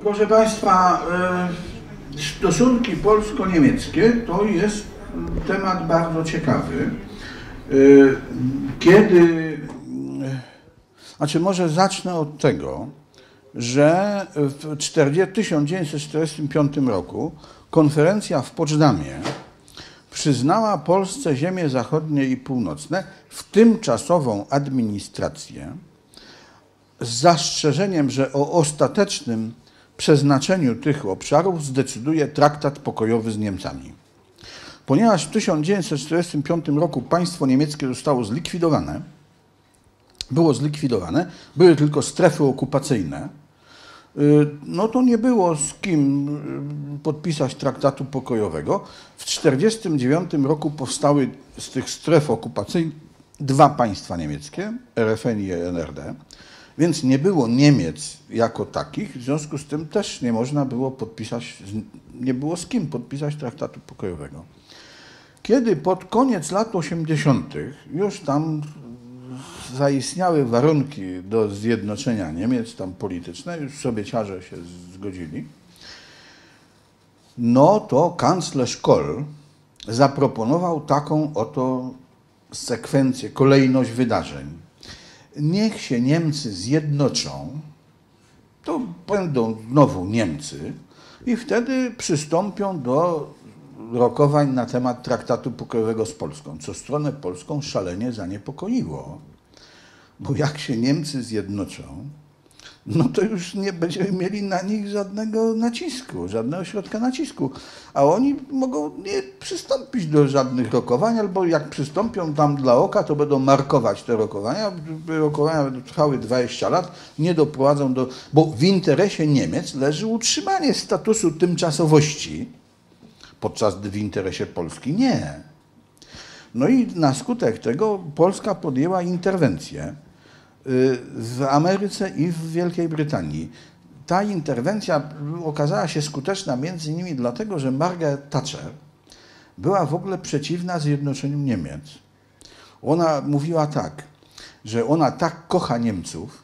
Proszę Państwa, e, stosunki polsko-niemieckie to jest temat bardzo ciekawy. E, kiedy, znaczy może zacznę od tego, że w 1945 roku konferencja w Poczdamie przyznała Polsce ziemie zachodnie i północne w tymczasową administrację z zastrzeżeniem, że o ostatecznym przeznaczeniu tych obszarów zdecyduje traktat pokojowy z Niemcami. Ponieważ w 1945 roku państwo niemieckie zostało zlikwidowane, było zlikwidowane, były tylko strefy okupacyjne, y, no to nie było z kim y, podpisać traktatu pokojowego. W 1949 roku powstały z tych stref okupacyjnych dwa państwa niemieckie, RFN i NRD. Więc nie było Niemiec jako takich, w związku z tym też nie można było podpisać, nie było z kim podpisać traktatu pokojowego. Kiedy pod koniec lat 80. już tam zaistniały warunki do zjednoczenia Niemiec, tam polityczne, już Sowieciarze się zgodzili, no to kanclerz Kohl zaproponował taką oto sekwencję, kolejność wydarzeń niech się Niemcy zjednoczą, to będą znowu Niemcy i wtedy przystąpią do rokowań na temat traktatu pokojowego z Polską, co stronę polską szalenie zaniepokoiło. Bo jak się Niemcy zjednoczą, no to już nie będziemy mieli na nich żadnego nacisku, żadnego środka nacisku. A oni mogą nie przystąpić do żadnych rokowań, albo jak przystąpią tam dla oka, to będą markować te rokowania. Rokowania będą trwały 20 lat, nie doprowadzą do... Bo w interesie Niemiec leży utrzymanie statusu tymczasowości, podczas gdy w interesie Polski nie. No i na skutek tego Polska podjęła interwencję w Ameryce i w Wielkiej Brytanii. Ta interwencja okazała się skuteczna między innymi dlatego, że Margaret Thatcher była w ogóle przeciwna zjednoczeniu Niemiec. Ona mówiła tak, że ona tak kocha Niemców,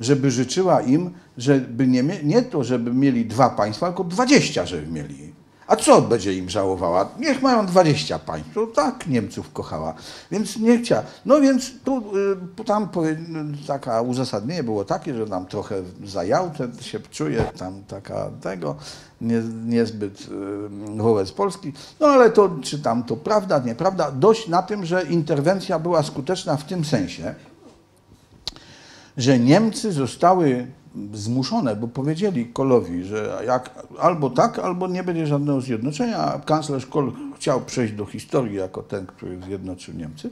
żeby życzyła im, żeby nie, nie to, żeby mieli dwa państwa, tylko dwadzieścia, żeby mieli. A co będzie im żałowała? Niech mają 20 państw. Tak Niemców kochała. Więc nie chciała. No więc tu, y, tam taka uzasadnienie było takie, że tam trochę zajał, się czuje tam taka tego, nie, niezbyt y, wobec Polski. No ale to, czy tam to prawda, nieprawda, dość na tym, że interwencja była skuteczna w tym sensie, że Niemcy zostały zmuszone, bo powiedzieli Kolowi, że jak albo tak, albo nie będzie żadnego zjednoczenia, a kanclerz Kol chciał przejść do historii jako ten, który zjednoczył Niemcy.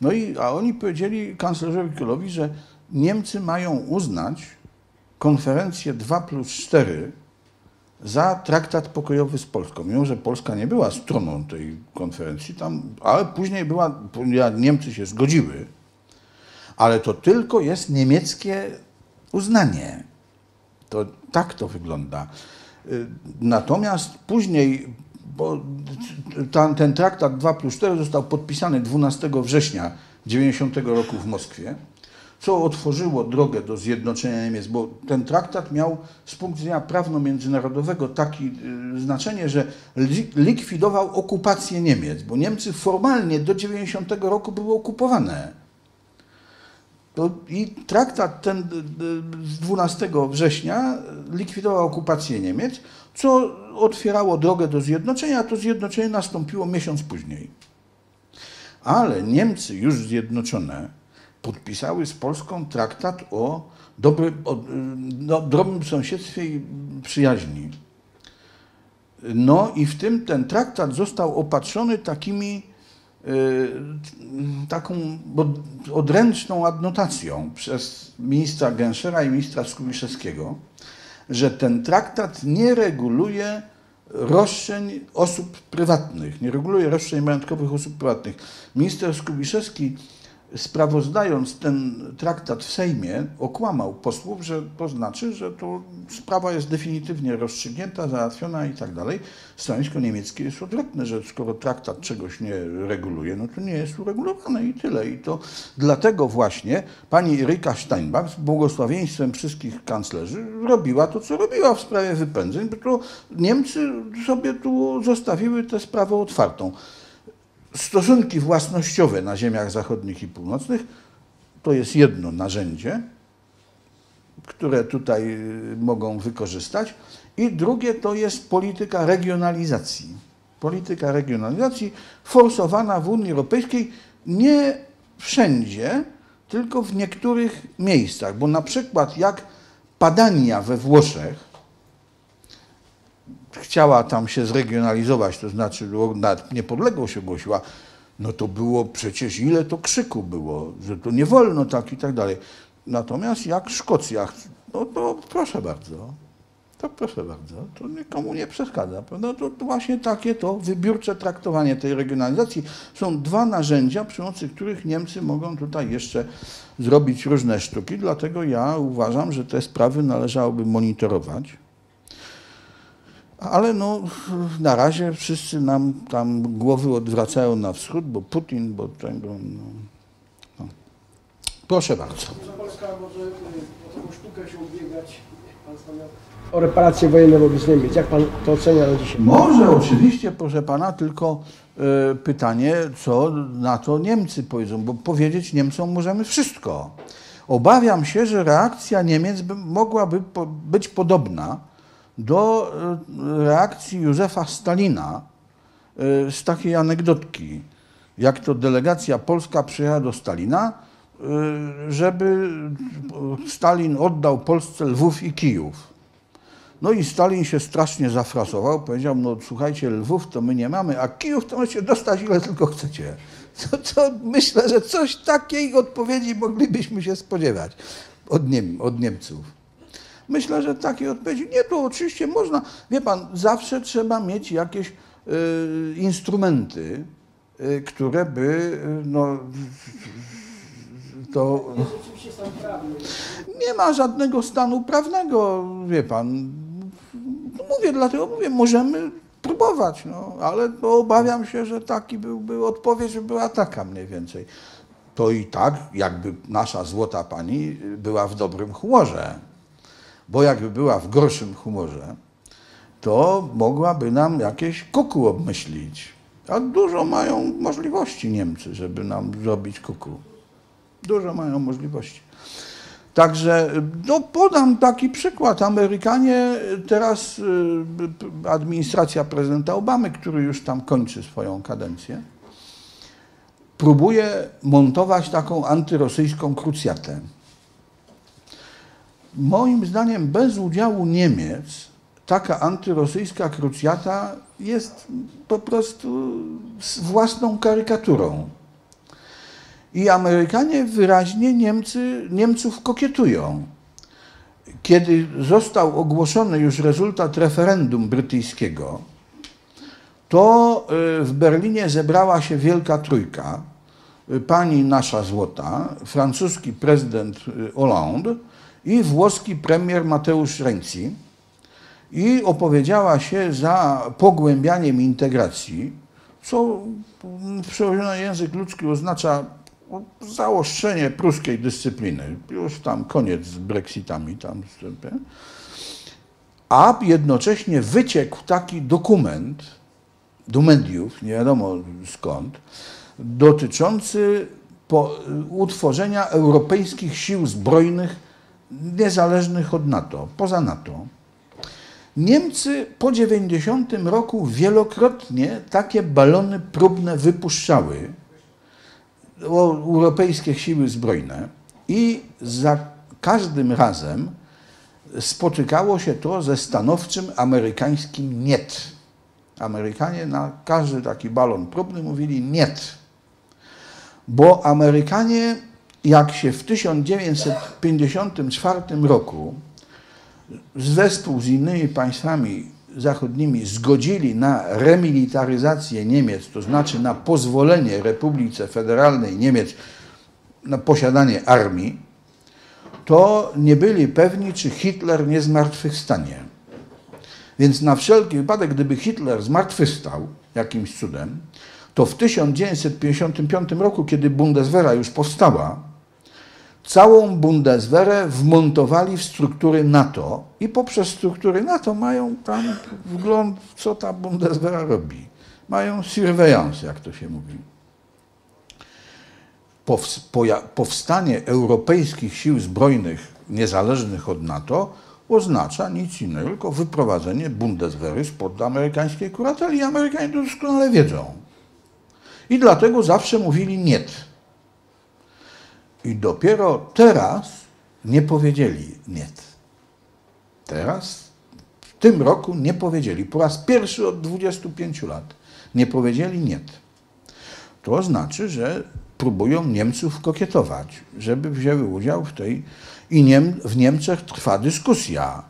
No i, a oni powiedzieli kanclerzowi Kolowi, że Niemcy mają uznać konferencję 2 plus 4 za traktat pokojowy z Polską. Mimo, że Polska nie była stroną tej konferencji, tam, ale później była, Niemcy się zgodziły, ale to tylko jest niemieckie uznanie. To tak to wygląda. Y, natomiast później, bo ten, traktat 2 plus 4 został podpisany 12 września 90 roku w Moskwie, co otworzyło drogę do zjednoczenia Niemiec, bo ten traktat miał z punktu widzenia prawno-międzynarodowego takie y, znaczenie, że likwidował okupację Niemiec, bo Niemcy formalnie do 90 roku były okupowane. To I traktat ten z 12 września likwidował okupację Niemiec, co otwierało drogę do zjednoczenia, a to zjednoczenie nastąpiło miesiąc później. Ale Niemcy już zjednoczone podpisały z Polską traktat o, dobry, o no, dobrym sąsiedztwie i przyjaźni. No i w tym ten traktat został opatrzony takimi taką odręczną adnotacją przez ministra Gęszera i ministra Skubiszewskiego, że ten traktat nie reguluje roszczeń osób prywatnych, nie reguluje roszczeń majątkowych osób prywatnych. Minister Skubiszewski sprawozdając ten traktat w Sejmie, okłamał posłów, że to znaczy, że to sprawa jest definitywnie rozstrzygnięta, załatwiona i tak dalej. Stanowisko niemieckie jest odwrotne, że skoro traktat czegoś nie reguluje, no to nie jest uregulowane i tyle. I to dlatego właśnie pani Erika Steinbach z błogosławieństwem wszystkich kanclerzy robiła to, co robiła w sprawie wypędzeń, bo to Niemcy sobie tu zostawiły tę sprawę otwartą stosunki własnościowe na ziemiach zachodnich i północnych to jest jedno narzędzie, które tutaj y, mogą wykorzystać. I drugie to jest polityka regionalizacji. Polityka regionalizacji forsowana w Unii Europejskiej nie wszędzie, tylko w niektórych miejscach. Bo na przykład jak Padania we Włoszech, chciała tam się zregionalizować, to znaczy nawet niepodległość ogłosiła, no to było przecież ile to krzyku było, że to nie wolno tak i tak dalej. Natomiast jak Szkocja, no to proszę bardzo, to proszę bardzo, to nikomu nie przeszkadza. Prawda? To, to właśnie takie to wybiórcze traktowanie tej regionalizacji są dwa narzędzia, przy pomocy których Niemcy mogą tutaj jeszcze zrobić różne sztuki, dlatego ja uważam, że te sprawy należałoby monitorować ale no, na razie wszyscy nam tam głowy odwracają na wschód, bo Putin, bo tego. No, no. Proszę bardzo. Polska może y, o taką sztukę się ubiegać, o reparacje wojenne wobec Niemiec. Jak pan to ocenia na dzisiaj? Może oczywiście, proszę pana, tylko y, pytanie, co na to Niemcy powiedzą, bo powiedzieć Niemcom możemy wszystko. Obawiam się, że reakcja Niemiec by, mogłaby po, być podobna do e, reakcji Józefa Stalina e, z takiej anegdotki, jak to delegacja polska przyjechała do Stalina, e, żeby Stalin oddał Polsce Lwów i Kijów. No i Stalin się strasznie zafrasował, powiedział, no słuchajcie, Lwów to my nie mamy, a Kijów to możecie dostać ile tylko chcecie. To, to myślę, że coś takiej odpowiedzi moglibyśmy się spodziewać od, Niem od Niemców. Myślę, że takiej odpowiedzi nie, to oczywiście można. Wie pan, zawsze trzeba mieć jakieś y, instrumenty, y, które by y, no, to. Nie ma żadnego stanu prawnego, wie pan. Mówię, dlatego mówię, możemy próbować, no, ale obawiam się, że taki byłby odpowiedź, była taka mniej więcej. To i tak, jakby nasza złota pani była w dobrym humorze bo jakby była w gorszym humorze, to mogłaby nam jakieś kuku obmyślić. A dużo mają możliwości Niemcy, żeby nam zrobić kuku. Dużo mają możliwości. Także no, podam taki przykład. Amerykanie, teraz y, administracja prezydenta Obamy, który już tam kończy swoją kadencję, próbuje montować taką antyrosyjską krucjatę. Moim zdaniem bez udziału Niemiec taka antyrosyjska krucjata jest po prostu własną karykaturą. I Amerykanie wyraźnie Niemcy, Niemców kokietują. Kiedy został ogłoszony już rezultat referendum brytyjskiego, to y, w Berlinie zebrała się wielka trójka. Pani nasza złota, francuski prezydent y, Hollande, i włoski premier Mateusz Renzi i opowiedziała się za pogłębianiem integracji, co przełożone na język ludzki oznacza zaostrzenie pruskiej dyscypliny. Już tam koniec z Brexitami tam. A jednocześnie wyciekł taki dokument do mediów, nie wiadomo skąd, dotyczący utworzenia europejskich sił zbrojnych niezależnych od NATO, poza NATO. Niemcy po 90 roku wielokrotnie takie balony próbne wypuszczały, europejskie siły zbrojne i za każdym razem spotykało się to ze stanowczym amerykańskim niet. Amerykanie na każdy taki balon próbny mówili niet, bo Amerykanie jak się w 1954 roku zespół z innymi państwami zachodnimi zgodzili na remilitaryzację Niemiec, to znaczy na pozwolenie Republice Federalnej Niemiec na posiadanie armii, to nie byli pewni, czy Hitler nie zmartwychwstanie. Więc na wszelki wypadek, gdyby Hitler zmartwychwstał jakimś cudem, to w 1955 roku, kiedy Bundeswehra już powstała, całą Bundeswehrę wmontowali w struktury NATO i poprzez struktury NATO mają tam wgląd, co ta Bundeswehra robi. Mają surveillance, jak to się mówi. Powstanie europejskich sił zbrojnych niezależnych od NATO oznacza nic innego, tylko wyprowadzenie Bundeswehry spod amerykańskiej kurateli. Amerykanie to doskonale wiedzą. I dlatego zawsze mówili nie. I dopiero teraz nie powiedzieli nie. Teraz, w tym roku nie powiedzieli. Po raz pierwszy od 25 lat nie powiedzieli nie. To znaczy, że próbują Niemców kokietować, żeby wzięły udział w tej i Niem, w Niemczech trwa dyskusja,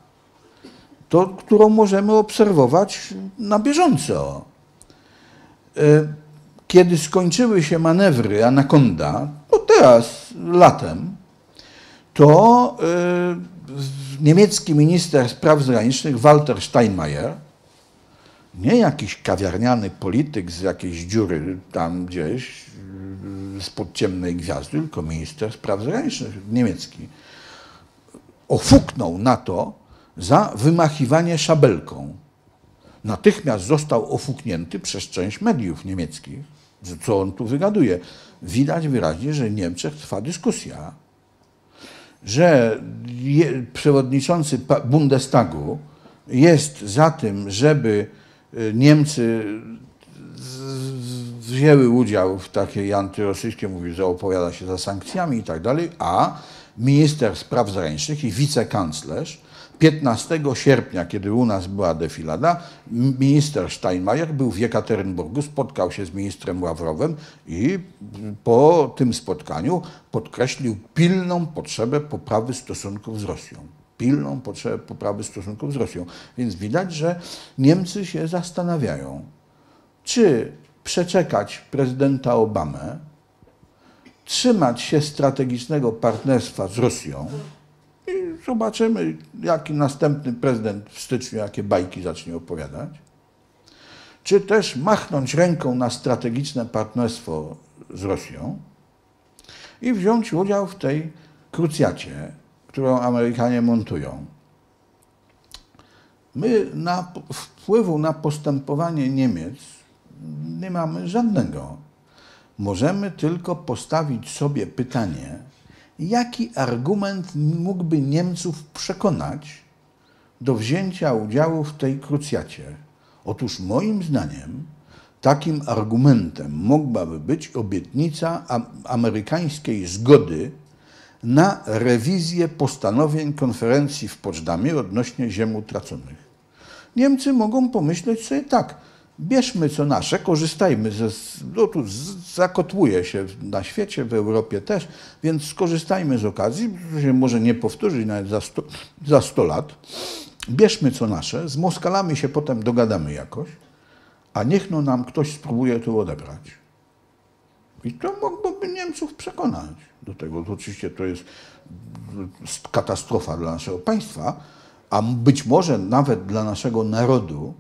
to, którą możemy obserwować na bieżąco. E, kiedy skończyły się manewry Anaconda, no teraz, latem, to e, niemiecki minister spraw zagranicznych Walter Steinmeier, nie jakiś kawiarniany polityk z jakiejś dziury tam gdzieś, spod ciemnej gwiazdy, tylko minister spraw zagranicznych niemiecki, ofuknął na to za wymachiwanie szabelką. Natychmiast został ofuknięty przez część mediów niemieckich. Co on tu wygaduje? Widać wyraźnie, że w Niemczech trwa dyskusja, że je, przewodniczący Bundestagu jest za tym, żeby y, Niemcy wzięły udział w takiej antyrosyjskiej, mówi, że opowiada się za sankcjami i tak dalej, a minister spraw zagranicznych i wicekanclerz 15 sierpnia, kiedy u nas była defilada, minister Steinmeier był w Jekaterynburgu, spotkał się z ministrem Ławrowem i po tym spotkaniu podkreślił pilną potrzebę poprawy stosunków z Rosją. Pilną potrzebę poprawy stosunków z Rosją. Więc widać, że Niemcy się zastanawiają, czy przeczekać prezydenta Obamę, trzymać się strategicznego partnerstwa z Rosją zobaczymy, jaki następny prezydent w styczniu, jakie bajki zacznie opowiadać, czy też machnąć ręką na strategiczne partnerstwo z Rosją i wziąć udział w tej krucjacie, którą Amerykanie montują. My na wpływu na postępowanie Niemiec nie mamy żadnego. Możemy tylko postawić sobie pytanie, jaki argument mógłby Niemców przekonać do wzięcia udziału w tej krucjacie. Otóż moim zdaniem takim argumentem mogłaby być obietnica amerykańskiej zgody na rewizję postanowień konferencji w Poczdamie odnośnie ziem utraconych. Niemcy mogą pomyśleć sobie tak, bierzmy co nasze, korzystajmy ze, no tu zakotłuje się na świecie, w Europie też, więc skorzystajmy z okazji, się może nie powtórzyć nawet za 100, za 100 lat, bierzmy co nasze, z Moskalami się potem dogadamy jakoś, a niech no nam ktoś spróbuje to odebrać. I to mogłoby Niemców przekonać do tego. To oczywiście to jest katastrofa dla naszego państwa, a być może nawet dla naszego narodu,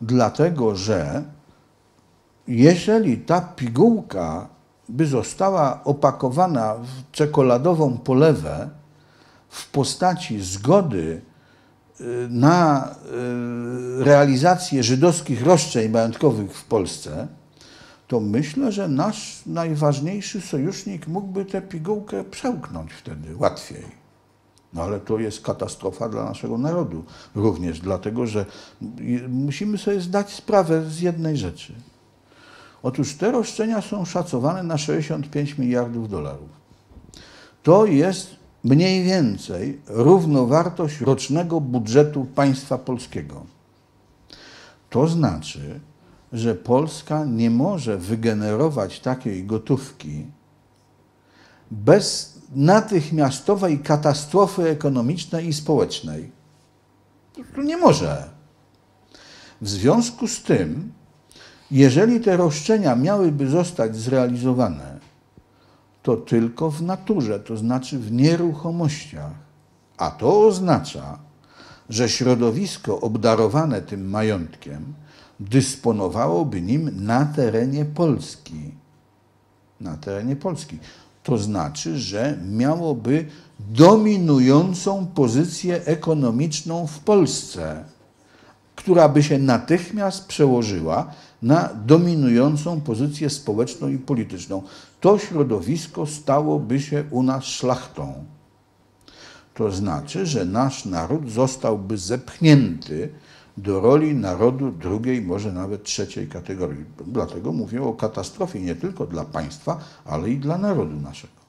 dlatego że jeżeli ta pigułka by została opakowana w czekoladową polewę w postaci zgody y, na y, realizację żydowskich roszczeń majątkowych w Polsce, to myślę, że nasz najważniejszy sojusznik mógłby tę pigułkę przełknąć wtedy łatwiej. No ale to jest katastrofa dla naszego narodu. Również dlatego, że musimy sobie zdać sprawę z jednej rzeczy. Otóż te roszczenia są szacowane na 65 miliardów dolarów. To jest mniej więcej równowartość rocznego budżetu państwa polskiego. To znaczy, że Polska nie może wygenerować takiej gotówki bez natychmiastowej katastrofy ekonomicznej i społecznej. Tu nie może. W związku z tym, jeżeli te roszczenia miałyby zostać zrealizowane, to tylko w naturze, to znaczy w nieruchomościach. A to oznacza, że środowisko obdarowane tym majątkiem dysponowałoby nim na terenie Polski. Na terenie Polski. To znaczy, że miałoby dominującą pozycję ekonomiczną w Polsce, która by się natychmiast przełożyła na dominującą pozycję społeczną i polityczną. To środowisko stałoby się u nas szlachtą. To znaczy, że nasz naród zostałby zepchnięty do roli narodu drugiej, może nawet trzeciej kategorii. Dlatego mówię o katastrofie nie tylko dla państwa, ale i dla narodu naszego.